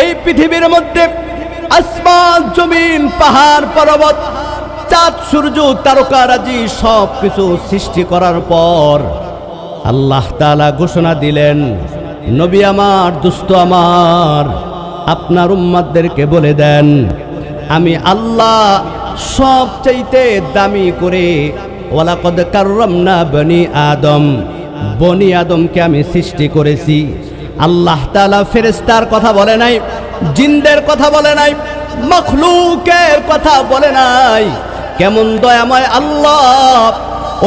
এই পৃথিবীর মধ্যে আসমান, জমিন, পাহাড়, পর্বত, চাঁদ, সূর্য তারকারাজি সব কিছু সৃষ্টি করার পর আল্লাহ তালা ঘোষণা দিলেন, নবী আমার, দুস্থ আমার, আপনার উম্মাদদেরকে বলে দেন, আমি আল্লাহ সবচাইতে দামি করে ওয়ালাকদ কাররামনা বনি আদম, বনি আদমকে আমি সৃষ্টি করেছি। আল্লাহ তাআলা ফেরেস্তার কথা বলে নাই, জিন্দের কথা বলে নাই, মখলুকের কথা বলে নাই। কেমন দয়াময় আল্লাহ,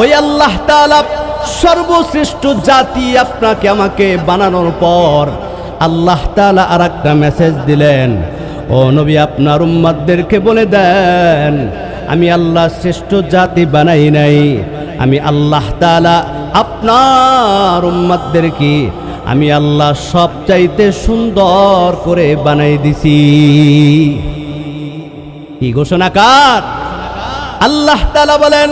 ওই আল্লাহ তাআলা সর্বশ্রেষ্ঠ জাতি আপনাকে আমাকে বানানোর পর আল্লাহ তাআলা আর একটা মেসেজ দিলেন, ও নবী, আপনার উম্মাদদেরকে বলে দেন, আমি আল্লাহ শ্রেষ্ঠ জাতি বানাই নাই, আমি আল্লাহ তাআলা আপনার উম্মাদদেরকে আমি আল্লাহ সবচাইতে সুন্দর করে বানাই দিছি কি ঘোষণা কার আল্লাহ তাআলা বলেন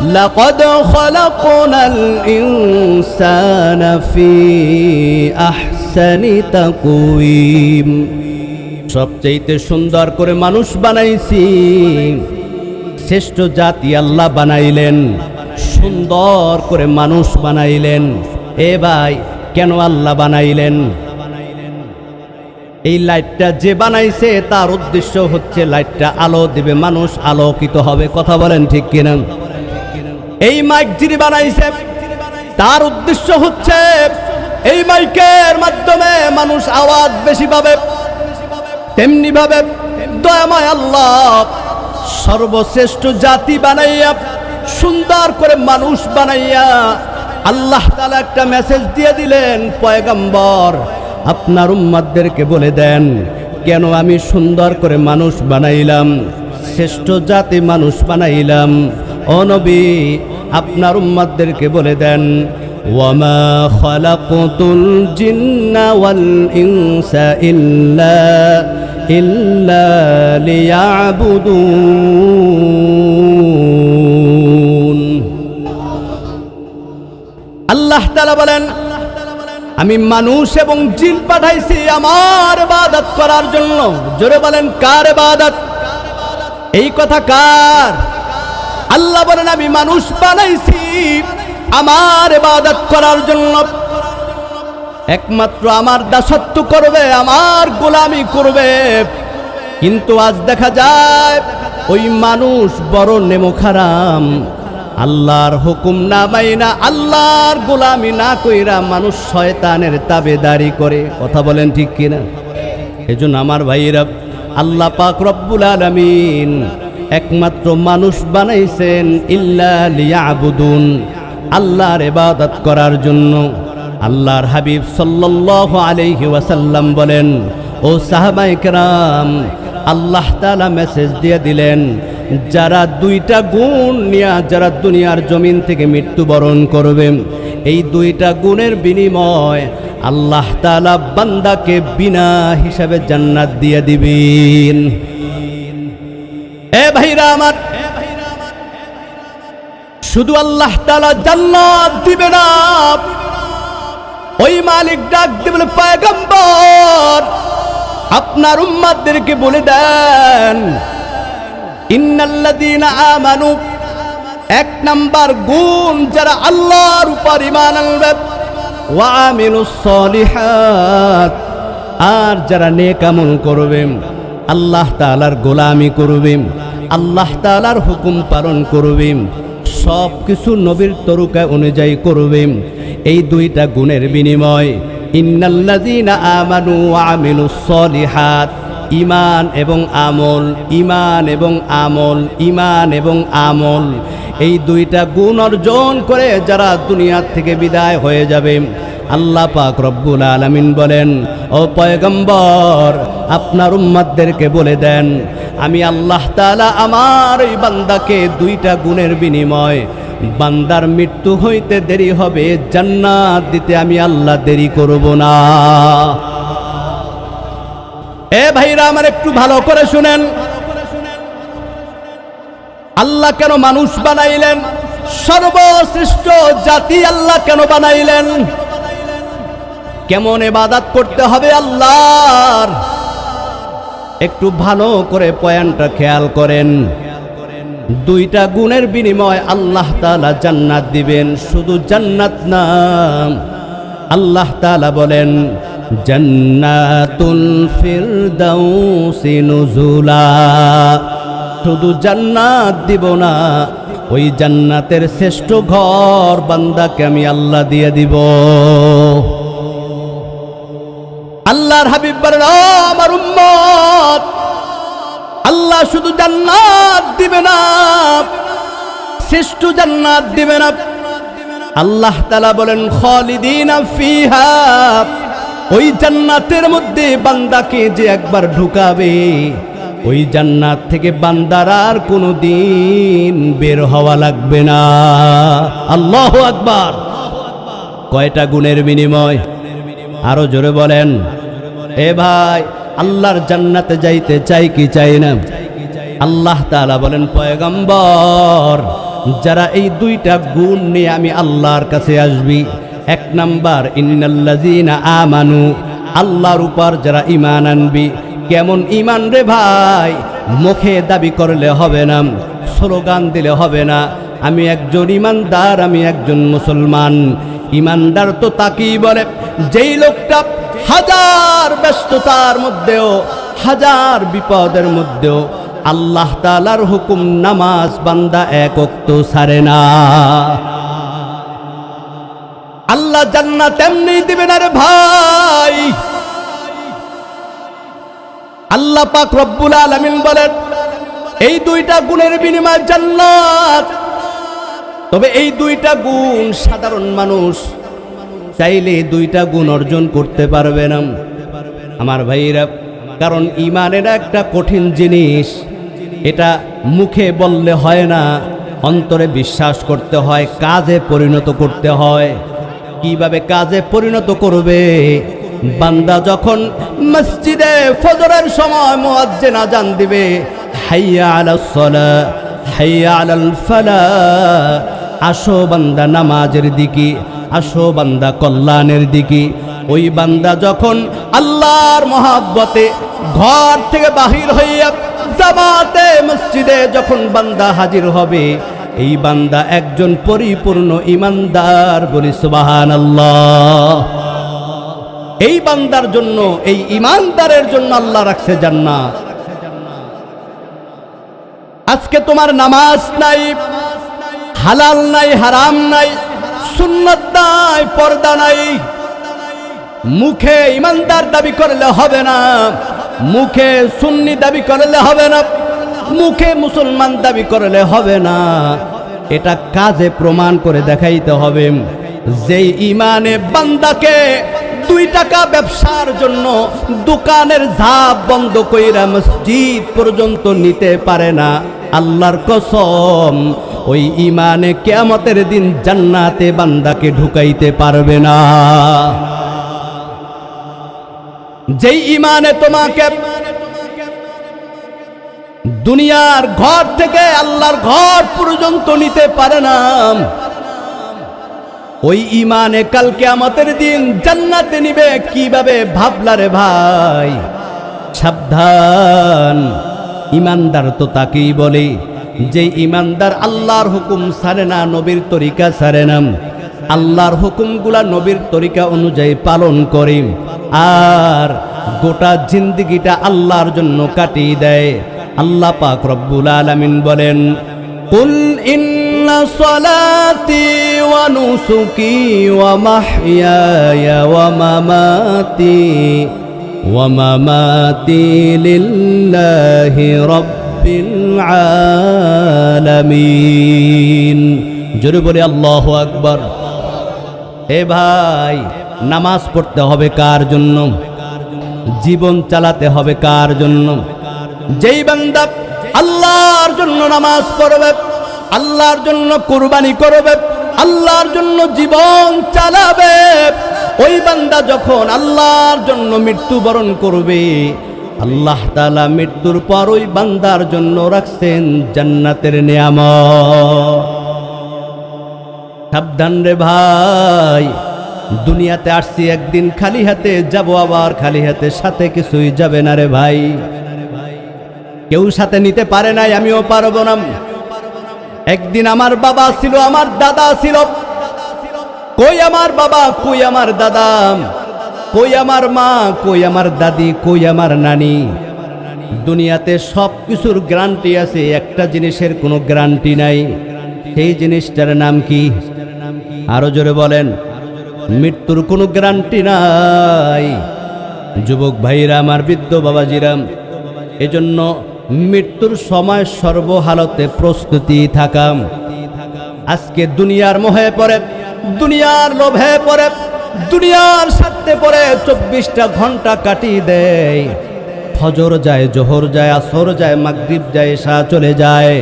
لقد خلقنا الإنسان في أحسن تقويم সবচাইতে সুন্দর করে মানুষ বানাইছি শ্রেষ্ঠ জাতি আল্লাহ বানাইলেন সুন্দর করে মানুষ বানাইলেন এ ভাই কেন আল্লাহ বানাইলেন? এই লাইটটা যে বানাইছে, তার উদ্দেশ্য হচ্ছে লাইটটা আলো দিবে, মানুষ আলোকিত হবে। কথা বলেন ঠিক কিনা? এই মাইক যিনি বানাইছে, তার উদ্দেশ্য হচ্ছে এই মাইকের মাধ্যমে মানুষ আওয়াজ বেশি পাবে, তেমনি ভাবে দয়াময় আল্লাহ সর্বশ্রেষ্ঠ জাতি বানাইয়া, সুন্দর করে মানুষ বানাইয়া আল্লাহ তাআলা একটা মেসেজ দিয়ে দিলেন, পয়গম্বর, আপনার উম্মাদদেরকে বলে দেন, কেন আমি সুন্দর করে মানুষ বানাইলাম, শ্রেষ্ঠ জাতি মানুষ বানাইলাম। অনবী আপনার উম্মাদদেরকে বলে দেন ওয়াল ইল্লা ইল্লা আল্লাহ তাআলা বলেন, আমি মানুষ এবং জিন পাঠাইছি আমার ইবাদত করার জন্য। জোরে বলেন, কার ইবাদত? এই কথা কার? আল্লাহ বলেন, আমি মানুষ বানাইছি আমার ইবাদত করার জন্য। একমাত্র আমার দাসত্ব করবে, আমার গোলামি করবে। কিন্তু আজ দেখা যায়, ওই মানুষ বড় নেমোখারাম। আল্লাহর হুকুম না মাইনা আল্লাহর গোলামি না কইরা মানুষ শয়তানের তাবেদারি করে। কথা বলেন ঠিক কিনা? এজন্য আমার ভাইরা আল্লাহ পাক রব্বুল আলামিন একমাত্র মানুষ বানাইছেন ইল্লা লিয়াবুদুন, আল্লাহর ইবাদত করার জন্য। আল্লাহর হাবিব সাল্লাল্লাহু আলাইহি ওয়াসাল্লাম বলেন, ও সাহাবায়ে কেরাম, আল্লাহ তাআলা মেসেজ দিয়ে দিলেন যারা দুইটা গুণ নিয়ে যারা দুনিয়ার জমিন থেকে মৃত্যুবরণ করবে, এই দুইটা গুণের বিনিময় আল্লাহ তাআলা বান্দাকে বিনা হিসাবে জান্নাত দিয়ে দিবেন। আমার, শুধু আল্লাহ তাআলা জান্নাত দিবে না, ওই মালিক ডাক দিয়ে বলে পয়গম্বর, আপনার উম্মাদদেরকে বলে দেন ইন্নাল্লাযীনা আমানু, এক নাম্বার গুণ যারা আল্লাহর উপর ঈমান আনবে সলিহাত, আর যারা নেক আমল করবে, আল্লাহ তাআলার গোলামি করবে, আল্লাহ তাআলার হুকুম পালন করবে সব কিছু নবীর তরুকা অনুযায়ী করবে। এই দুইটা গুণের বিনিময় ইন্নাল্লাযীনা আমানু ওয়া আমিলুস সলিহাত। ইমান এবং আমল, ইমান এবং আমল, ইমান এবং আমল। এই দুইটা গুণ অর্জন করে যারা দুনিয়ার থেকে বিদায় হয়ে যাবে, আল্লাহ পাক রব্বুল আলামিন বলেন, ও পয়গম্বর, আপনার উম্মাদদেরকে বলে দেন, আমি আল্লাহ তাআলা আমার এই বান্দাকে দুইটা গুণের বিনিময়, বান্দার মৃত্যু হইতে দেরি হবে, জান্নাত দিতে আমি আল্লাহ দেরি করব না। এ ভাইরা আমার একটু ভালো করে শুনেন। আল্লাহ কেন মানুষ বানাইলেন? সর্বশ্রেষ্ঠ জাতি আল্লাহ কেন বানাইলেন? কেমন এবাদাত করতে হবে আল্লাহর? একটু ভালো করে পয়েন্টটা খেয়াল করেন। দুইটা গুণের বিনিময় আল্লাহ তালা জান্নাত দিবেন, শুধু জান্নাত না। আল্লাহ তালা বলেন জান্নাতুল ফিরদাউসি নুজুলা। শুধু জান্নাত দিব না, ওই জান্নাতের শ্রেষ্ঠ ঘর বান্দাকে আমি আল্লাহ দিয়ে দিব। আল্লাহর হাবিব বলেন, "ও আমার উম্মত, আল্লাহ শুধু জান্নাত দিবে না, শ্রেষ্ঠ জান্নাত দিবে না। আল্লাহ তালা বলেন, খালিদিনা ফিহা ওই জান্নাতের মধ্যে বান্দাকে যে একবার ঢুকাবে, ওই জান্নাত থেকে বান্দার আর কোনো দিন বের হওয়া লাগবে না। আল্লাহ আকবার। কয়টা গুণের বিনিময়? আরও জোরে বলেন। এ ভাই, আল্লাহর জান্নাতে যাইতে চাই কি চাই না? আল্লাহ তাআলা বলেন, পয়গম্বর, যারা এই দুইটা গুণ নিয়ে আমি আল্লাহর কাছে আসবি এক নাম্বার, ইন্নাল্লাযীনা আমানু আল্লাহর উপর যারা ঈমান আনবি। কেমন ঈমান রে ভাই? মুখে দাবি করলে হবে না, স্লোগান দিলে হবে না। আমি একজন ইমানদার আমি একজন মুসলমান। ইমানদার তো তাকেই বলে, যেই লোকটা হাজার ব্যস্ততার মধ্যেও, হাজার বিপদের মধ্যেও, আল্লাহ তালার হুকুম নামাজ বান্দা এক অক্ত সারে না। আল্লাহ জান্নাত এমনি দিবেন আরে ভাই। আল্লাহ পাক রব্বুল আলামিন বলেন, এই দুইটা গুণের বিনিময় জান্নাত। তবে এই দুইটা গুণ সাধারণ মানুষ চাইলে দুইটা গুণ অর্জন করতে পারবে না। আমার ভাইরা, কারণ ইমানের একটা কঠিন জিনিস, এটা মুখে বললে হয় না, অন্তরে বিশ্বাস করতে হয়, কাজে পরিণত করতে হয়। কীভাবে কাজে পরিণত করবে? বান্দা যখন মসজিদে ফজরের সময় মুয়াজ্জিন আজান দিবে, হাইয়া আলাস হাইয়া আলাল ফালাহ আসো বান্দা নামাজের দিকে, আসো বান্দা কল্যাণের দিকে। ওই বান্দা যখন আল্লাহর মহাব্বতে ঘর থেকে বাহির হইয়া জামাতে মসজিদে যখন বান্দা হাজির হবে এই বান্দা একজন পরিপূর্ণ ইমানদার, বলি সুবাহান এই বান্দার জন্য, এই ইমানদারের জন্য আল্লাহ রাখছে জান্নাত। আজকে তোমার নামাজ নাই, হালাল নাই, হারাম নাই, সুন্নত নাই, পর্দা নাই। মুখে ইমানদার দাবি করলে হবে না, মুখে সুন্নি দাবি করলে হবে না। মুখে মুসলমান দাবি করলে হবে না। এটা কাজে প্রমাণ করে দেখাইতে হবে। যেই ইমানে বান্দাকে দুই টাকা ব্যবসার জন্য দোকানের ঝাপ বন্ধ কইরা মসজিদ পর্যন্ত নিতে পারে না, আল্লাহর কসম, ওই ইমানে কেয়ামতের দিন জান্নাতে বান্দাকে ঢুকাইতে পারবে না। যেই ইমানে তোমাকে দুনিয়ার ঘর থেকে আল্লাহর ঘর পর্যন্ত নিতে পারে না। ওই ইমানে কালকে আমাদের দিন জান্নাতে নিবে কীভাবে ভাবলা রে ভাই? সাবধান। ইমানদার তো তাকেই বলে, যে ইমানদার আল্লাহর হুকুম সারে না, নবীর তরিকা সারে না। আল্লাহর হুকুমগুলা নবীর তরিকা অনুযায়ী পালন করে, আর গোটা জিন্দিগিটা আল্লাহর জন্য কাটিয়ে দেয়। আল্লাহ পাক রব্বুল আলামিন বলেন, কুল ইন্না সলাতি ওয়া নুসুকি ওয়া মাহইয়ায়া ওয়া মামাতি ওয়া মামাতি লিল্লাহি রাব্বিল আলামিন। জোরে বলে, আল্লাহু আকবার। এ ভাই, নামাজ পড়তে হবে কার জন্য? জীবন চালাতে হবে কার জন্য? যেই বান্দা আল্লাহর জন্য নামাজ পড়বে, আল্লাহর জন্য কুরবানি করবে, আল্লাহর জন্য জীবন চালাবে, ওই বান্দা যখন আল্লাহর জন্য মৃত্যুবরণ করবে, আল্লাহ তাআলা মৃত্যুর পর ওই বান্দার জন্য রাখছেন জান্নাতের নিয়ামত। সাবধান রে ভাই, দুনিয়াতে আসছি একদিন খালি হাতে, যাব আবার খালি হাতে, সাথে কিছুই যাবে না রে ভাই। কেউ সাথে নিতে পারে নাই, আমিও পারব না। একদিন আমার বাবা ছিল, আমার দাদা ছিল। কই আমার বাবা, কই আমার দাদা? কই আমার মা, কই আমার দাদি, কই আমার নানি? দুনিয়াতে সব কিছুর গ্যারান্টি আছে, একটা জিনিসের কোনো গ্যারান্টি নাই। সেই জিনিসটার নাম কি? আরও জোরে বলেন। মৃত্যুর কোনো গ্যারান্টি নাই। যুবক ভাইরা, আমার বৃদ্ধ বাবাজিরাম এজন্য মৃত্যুর সময় সর্বহালতে প্রস্তুতি থাকাম। আজকে দুনিয়ার মোহে পড়ে, দুনিয়ার লোভে পড়ে, দুনিয়ার স্বার্থে পড়ে চব্বিশটা ঘণ্টা কাটিয়ে দেয়। ফজর যায়, জোহর যায়, আসর যায় মাগদ্বীপ যায় এসা চলে যায়।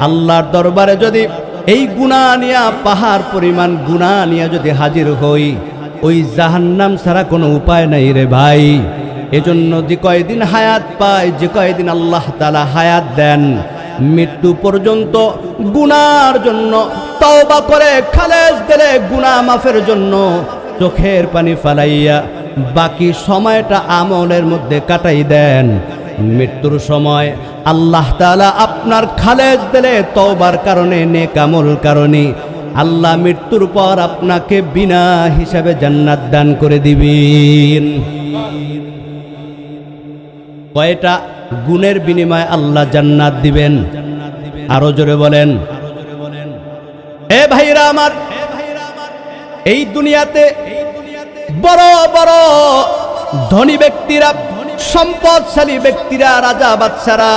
আল্লাহর দরবারে যদি এই গুণা নিয়া, পাহাড় পরিমাণ গুণা নিয়া যদি হাজির হই, ওই জাহান্নাম ছাড়া কোনো উপায় নাই রে ভাই। এজন্য যে কয়দিন হায়াত পায়, যে কয়দিন আল্লাহ তালা হায়াত দেন, মৃত্যু পর্যন্ত গুনার জন্য তওবা করে, খালেজ দিলে গুনাহ মাফের জন্য চোখের পানি ফালাইয়া বাকি সময়টা আমলের মধ্যে কাটাই দেন। মৃত্যুর সময় আল্লাহ তাআলা আপনার খালেজ দিলে তওবার কারণে নেকামল কারণে আল্লাহ মৃত্যুর পর আপনাকে বিনা হিসাবে জান্নাত দান করে দিবেন। কয়টা গুণের বিনিময়ে আল্লাহ জান্নাত দিবেন? আরও জোরে বলেন। এ ভাইরা আমার, এই দুনিয়াতে বড় বড় ধনী ব্যক্তিরা, সম্পদশালী ব্যক্তিরা, রাজা বাদশারা,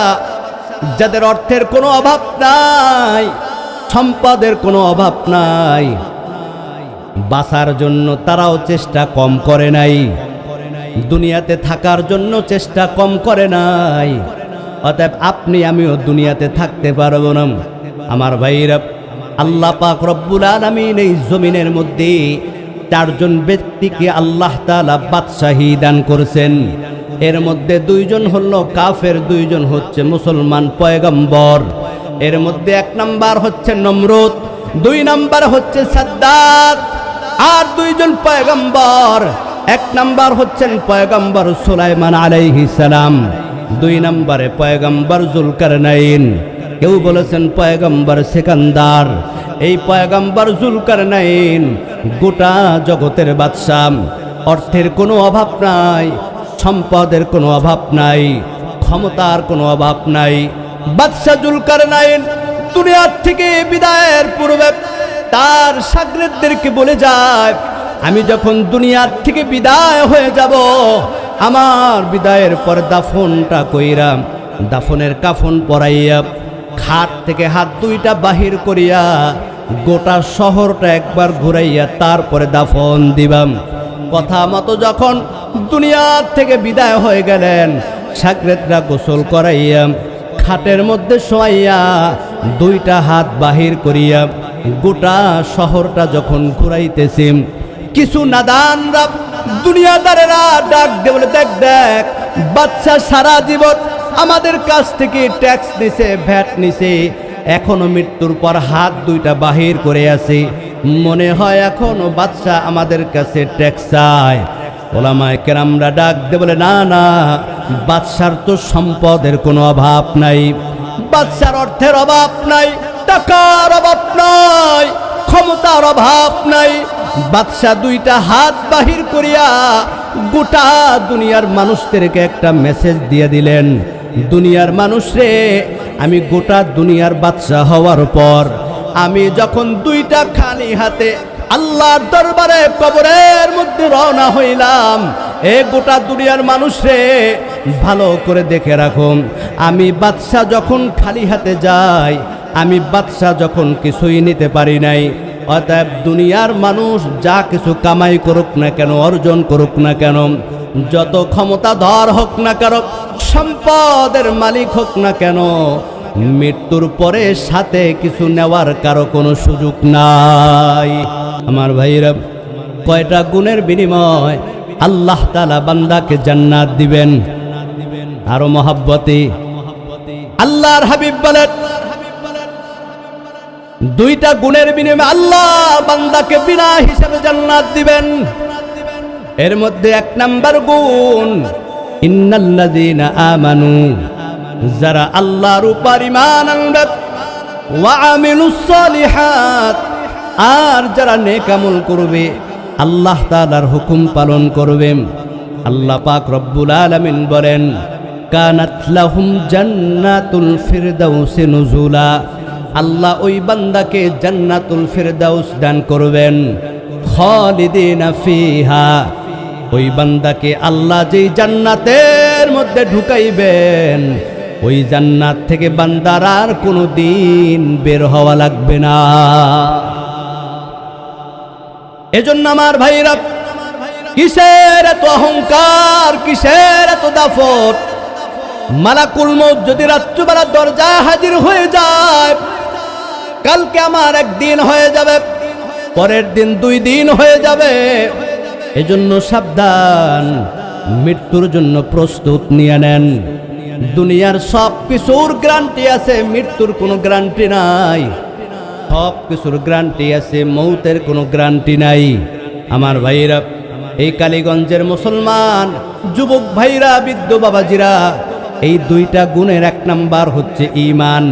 যাদের অর্থের কোনো অভাব নাই, সম্পদের কোনো অভাব নাই, বাঁচার জন্য তারাও চেষ্টা কম করে নাই। দুনিয়াতে থাকার জন্য চেষ্টা কম করে নাই। অতএব আপনি, আমিও দুনিয়াতে থাকতে পারব না। আমার ভাইরা আল্লাহ পাক রব্বুল আলামিন এই জমিনের মধ্যে চারজন ব্যক্তিকে আল্লাহ তাআলা বাদশাহী দান করেছেন। এর মধ্যে দুইজন হলো কাফের, দুইজন হচ্ছে মুসলমান পয়গম্বর। এর মধ্যে এক নাম্বার হচ্ছে নমরুদ, দুই নাম্বার হচ্ছে সাদ্দাত আর দুইজন পয়গম্বর। এক নাম্বার হচ্ছেন পয়গম্বর সুলাইমান আলাইহি সালাম, দুই নম্বরে পয়গম্বর জুলকারনাইন। কেউ বলেছেন পয়গম্বর সেকান্দার, এই পয়গম্বর জুলকারনাইন গোটা জগতের বাদশাহ। অর্থের কোনো অভাব নাই, সম্পদের কোনো অভাব নাই, ক্ষমতার কোনো অভাব নাই। বাদশাহ জুলকারনাইন দুনিয়ার থেকে বিদায়ের পূর্বে তার সাগরেদদেরকে বলে যায় আমি যখন দুনিয়ার থেকে বিদায় হয়ে যাব, আমার বিদায়ের পর দাফনটা কইরা দাফনের কাফন পরাইয়া, খাট থেকে হাত দুইটা বাহির করিয়া, গোটা শহরটা একবার ঘুরাইয়া তারপরে দাফন দিবাম। কথা মতো যখন দুনিয়ার থেকে বিদায় হয়ে গেলেন সাকরেতরা গোসল করাইয়া, খাটের মধ্যে শোয়াইয়া, দুইটা হাত বাহির করিয়া, গোটা শহরটা যখন ঘুরাইতেছি কিছু নাদানরা দুনিয়াদারেরা ডাক দে বলে, দেখ দেখ বাচ্চা সারা জীবন আমাদের কাছ থেকে ট্যাক্স নিছে ভ্যাট নিছে, এখনও মৃত্যুর পর হাত দুইটা বাহির করে আছে। মনে হয় এখনও বাচ্চা আমাদের কাছে ট্যাক্স চায়। ওলামায় কেরামরা ডাক দে বলে, না না, বাদশার তো সম্পদের কোনো অভাব নাই। বাদশার অর্থের অভাব নাই, টাকার অভাব নাই, ক্ষমতার অভাব নাই বাদশাহ দুইটা হাত বাহির করিয়া গোটা দুনিয়ার মানুষদেরকে একটা মেসেজ দিয়ে দিলেন, দুনিয়ার মানুষরে, আমি গোটা দুনিয়ার বাদশাহ হওয়ার পর আমি যখন দুইটা খালি হাতে আল্লাহর দরবারে কবরের মধ্যে রওনা হইলাম, এ গোটা দুনিয়ার মানুষরে ভালো করে দেখে রাখুন, আমি বাদশাহ যখন খালি হাতে যাই, আমি বাদশাহ যখন কিছুই নিতে পারি নাই অতএব দুনিয়ার মানুষ যা কিছু কামাই করুক না কেন, অর্জন করুক না কেন, যত ক্ষমতা ধর হোক না কেন, সম্পদের মালিক হোক না কেন, মৃত্যুর পরে সাথে কিছু নেওয়ার কারও কোনো সুযোগ নাই। আমার ভাইরা কয়টা গুণের বিনিময় আল্লাহ তালা বান্দাকে জান্নাত দিবেন। আরও মহাব্বতে। আল্লাহর হাবিব বলেন দুইটা গুণের বিনিময়ে আল্লাহ বান্দাকে বিনা হিসাবে জান্নাত দিবেন। এর মধ্যে এক নাম্বার গুণ, ইন্নাল্লাযীনা আমানু, যারা আল্লাহর উপর ইমান আনবে, ওয়া আমিলুস সালিহাত, আর যারা নেক আমল করবে, আল্লাহ তাআলার হুকুম পালন করবে। আল্লাহ পাক রব্বুল আলামিন বলেন, কানাত লাহুম জান্নাতুল ফিরদাউসি নুজুলা। আল্লাহ ওই বান্দাকে জান্নাতুল ফিরদাউস দান করবেন। খালিদিনা ফিহা। ওই বান্দাকে আল্লাহ যেই জান্নাতের মধ্যে ঢুকাইবেন, ওই জান্নাত থেকে বান্দার আর কোনো দিন বের হওয়া লাগবে না। এজন্য আমার ভাইরা, কিসের এত অহংকার, কিসের এত দাফট মালাকুল মৌত যদি রাত্রিবেলা দরজা হাজির হয়ে যায় কালকে আমার একদিন হয়ে যাবে, পরের দিন দুই দিন হয়ে যাবে। এজন্য সাবধান, মৃত্যুর জন্য প্রস্তুত নিয়ে নেন। দুনিয়ার সব কিছুর গ্রান্টি আছে, মৃত্যুর কোনো গ্যারান্টি নাই। সব কিছুর গ্যারান্টি আছে, মৌতের কোনো গ্যারান্টি নাই। আমার ভাইরা এই কালীগঞ্জের মুসলমান, যুবক ভাইরা, বৃদ্ধ বাবাজিরা, এই দুইটা গুণের এক নাম্বার হচ্ছে ইমান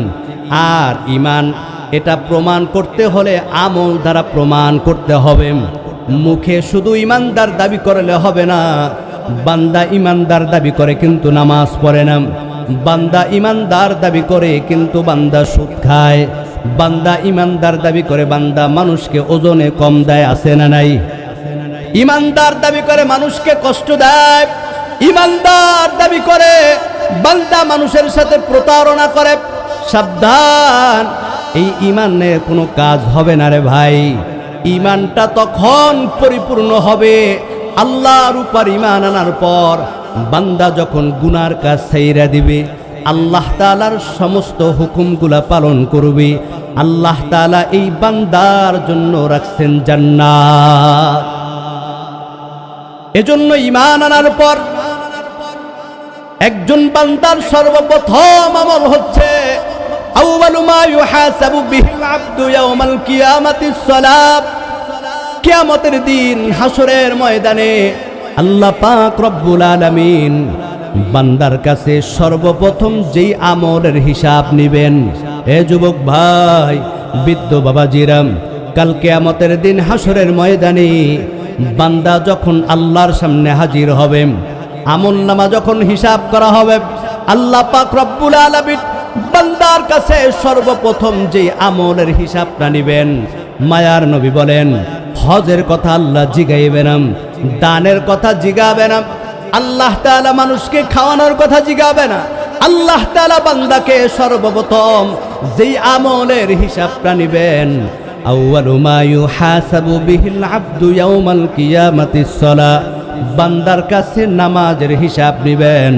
আর ইমান এটা প্রমাণ করতে হলে আমল দ্বারা প্রমাণ করতে হবে। মুখে শুধু ইমানদার দাবি করলে হবে না। বান্দা ইমানদার দাবি করে কিন্তু নামাজ পড়ে না। বান্দা ইমানদার দাবি করে কিন্তু বান্দা সুদ খায়। বান্দা ইমানদার দাবি করে বান্দা মানুষকে ওজনে কম দেয় আসে না নাই? ইমানদার দাবি করে মানুষকে কষ্ট দেয়। ইমানদার দাবি করে বান্দা মানুষের সাথে প্রতারণা করে। সাবধান। এই ইমানের কোনো কাজ হবে না রে ভাই। ইমানটা তখন পরিপূর্ণ হবে। আল্লাহর উপর ইমান আনার পর বান্দা যখন গুনার কাজ ছাইরা দিবে, আল্লাহ তালার সমস্ত হুকুমগুলা পালন করবে, আল্লাহ তালা এই বান্দার জন্য রাখছেন জান্নাত। এজন্য ইমান আনার পর একজন বান্দার সর্বপ্রথম আমল হচ্ছে আউয়ালু মা ইউহাসাবু বিহিল আবদু ইয়াউমাল কিয়ামাতিস সালাত কিয়ামতের দিন হাসরের ময়দানে আল্লাহ পাক রব্বুল আলামিন বান্দার কাছে সর্বপ্রথম যেই আমলের হিসাব নিবেন। এ যুবক ভাই, বৃদ্ধ বাবাজিরাম, কাল কেয়ামতের দিন হাসরের ময়দানে বান্দা যখন আল্লাহর সামনে হাজির হবে, আমল নামা যখন হিসাব করা হবে, আল্লাহ পাক রব্বুল আলামিন বান্দার কাছে সর্বপ্রথম যে আমলের হিসাবটা নিবেন, মায়ার নবী বলেন, হজের কথা আল্লাহ জিগাইবেন দানের কথা জিগাবে না আল্লাহ তাআলা মানুষকে খাওয়ানোর কথা জিগাবে না, আল্লাহ তাআলা বান্দাকে সর্বপ্রথম যেই আমলের হিসাবটা নিবেন বান্দার কাছে নামাজের হিসাব নিবেন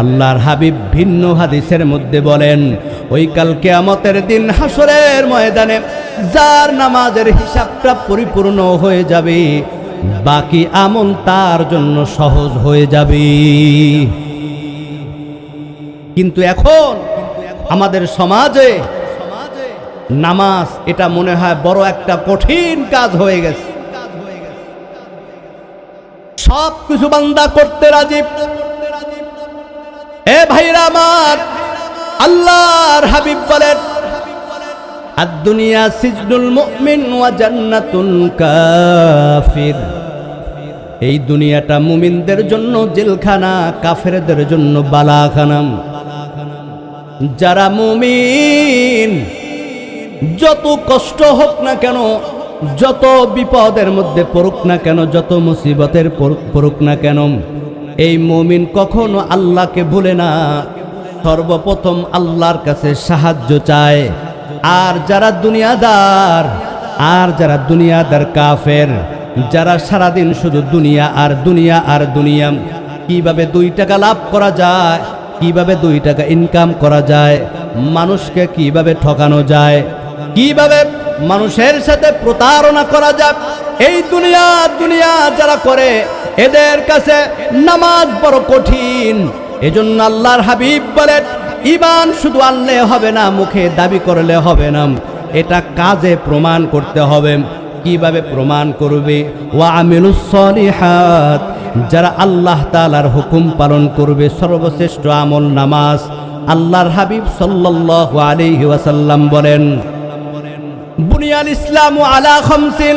আল্লাহর হাবিব ভিন্ন হাদিসের মধ্যে বলেন, ওই কাল কেয়ামতের দিন হাসরের ময়দানে যার নামাজের হিসাবটা পরিপূর্ণ হয়ে যাবে, বাকি আমল তার জন্য সহজ হয়ে যাবে। কিন্তু এখন আমাদের সমাজে নামাজ এটা মনে হয় বড় একটা কঠিন কাজ হয়ে গেছে। সব কিছু বান্দা করতে রাজি। এ ভাইরা আমার, আল্লাহর হাবিব বলেন আর দুনিয়া সিজনুল মুমিন ওয়া কাফির। এই দুনিয়াটা মুমিনদের জন্য জেলখানা, কাফেরদের জন্য বালাখানাম। যারা মুমিন, যত কষ্ট হোক না কেন, যত বিপদের মধ্যে পড়ুক না কেন, যত মুসিবতের পড়ুক না কেন এই মমিন কখনো আল্লাহকে ভুলে না। সর্বপ্রথম আল্লাহর কাছে সাহায্য চায়। আর যারা দুনিয়াদার, আর যারা দুনিয়াদার কাফের, যারা সারাদিন শুধু দুনিয়া আর দুনিয়া আর দুনিয়া, কীভাবে দুই টাকা লাভ করা যায়, কীভাবে দুই টাকা ইনকাম করা যায়, মানুষকে কীভাবে ঠকানো যায়, কীভাবে মানুষের সাথে প্রতারণা করা যায় এই দুনিয়া দুনিয়া যারা করে, এদের কাছে নামাজ বড় কঠিন। এজন্য আল্লাহর হাবিব বলেন ইমান শুধু আনলে হবে না, মুখে দাবি করলে হবে না। এটা কাজে প্রমাণ করতে হবে। কীভাবে প্রমাণ করবে? ওয়া আমিলুস সলিহাত। যারা আল্লাহ তাআলার হুকুম পালন করবে, সর্বশ্রেষ্ঠ আমল নামাজ। আল্লাহর হাবিব সাল্লাল্লাহু আলাইহি ওয়াসাল্লাম বলেন, বুনিয়াল ইসলামু আলা খামসিন।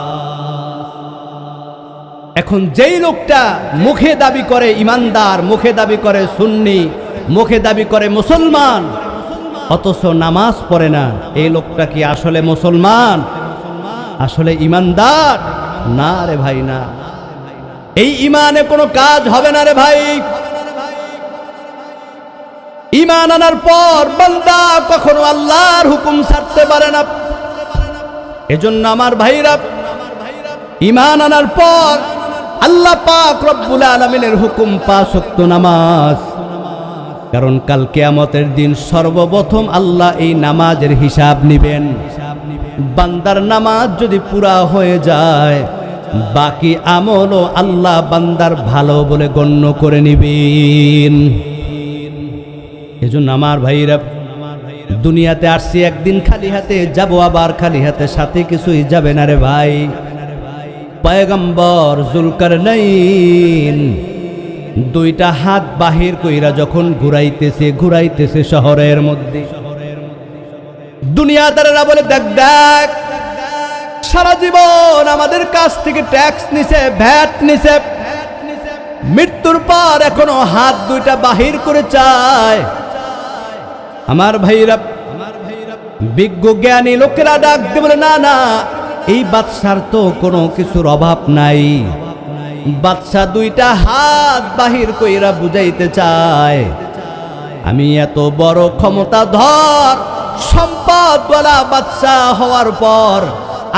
এখন যেই লোকটা মুখে দাবি করে ইমানদার, মুখে দাবি করে সুন্নি, মুখে দাবি করে মুসলমান, অথচ নামাজ পড়ে না, এই লোকটা কি আসলে মুসলমান? আসলে ইমানদার? না রে ভাই, না। এই ইমানে কোনো কাজ হবে না রে ভাই। ইমান আনার পর বান্দা কখনো আল্লাহর হুকুম ছাড়তে পারে না। এজন্য আমার ভাইরা ইমান আনার পর আল্লাহ পাক রব্বুল আলমিনের হুকুম পাশক্ত নামাজ। কারণ কাল কেয়ামতের দিন সর্বপ্রথম আল্লাহ এই নামাজের হিসাব নিবেন। বান্দার নামাজ যদি পুরা হয়ে যায়, বাকি আমলও আল্লাহ বান্দার ভালো বলে গণ্য করে নিবেন। এজন্য আমার ভাইরা, দুনিয়াতে আসছি একদিন খালি হাতে, যাব আবার খালি হাতে, সাথে কিছুই যাবে না রে ভাই। পয়গম্বর জুলকার নাইন দুইটা হাত বাহির কইরা যখন ঘুরাইতেছে ঘুরাইতেছে শহরের মধ্যে। দুনিয়াদারেরা বলে দেখ দেখ, সারা জীবন আমাদের কাছ থেকে ট্যাক্স নিছে, ভ্যাট নিছে। মৃত্যুর পর এখনও হাত দুইটা বাহির করে চায়। আমার ভাইরা, বিজ্ঞ জ্ঞানী লোকেরা ডাক দিয়ে বলে, না না এই বাদশার তো কোনো কিছুর অভাব নাই। বাদশা দুইটা হাত বাহির কইরা বুঝাইতে চায়। আমি এত বড় ক্ষমতা ধর সম্পদওয়ালা বাদশা হওয়ার পর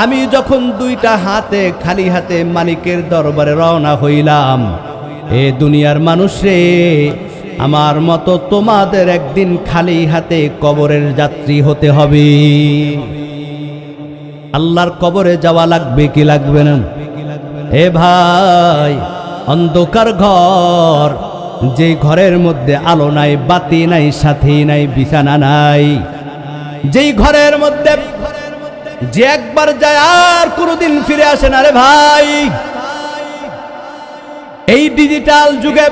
আমি যখন দুইটা হাতে, খালি হাতে মালিকের দরবারে রওনা হইলাম, এ দুনিয়ার মানুষরে, আমার মতো তোমাদের একদিন খালি হাতে কবরের যাত্রী হতে হবে। আল্লাহর কবরে যাওয়া লাগবে কি লাগবে না? এ ভাই, অন্ধকার ঘর, যে ঘরের মধ্যে আলো নাই, বাতি নাই, সাথী নাই, বিছানা নাই, যেই ঘরের মধ্যে যে একবার যায় আর কোনোদিন ফিরে আসে না রে ভাই। এই ডিজিটাল যুগে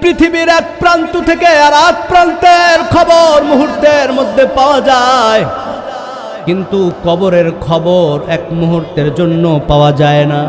পৃথিবীর এক প্রান্ত থেকে আর এক প্রান্তের খবর মুহূর্তের মধ্যে পাওয়া যায়। কিন্তু কবরের খবর এক মুহূর্তের জন্য পাওয়া যায় না।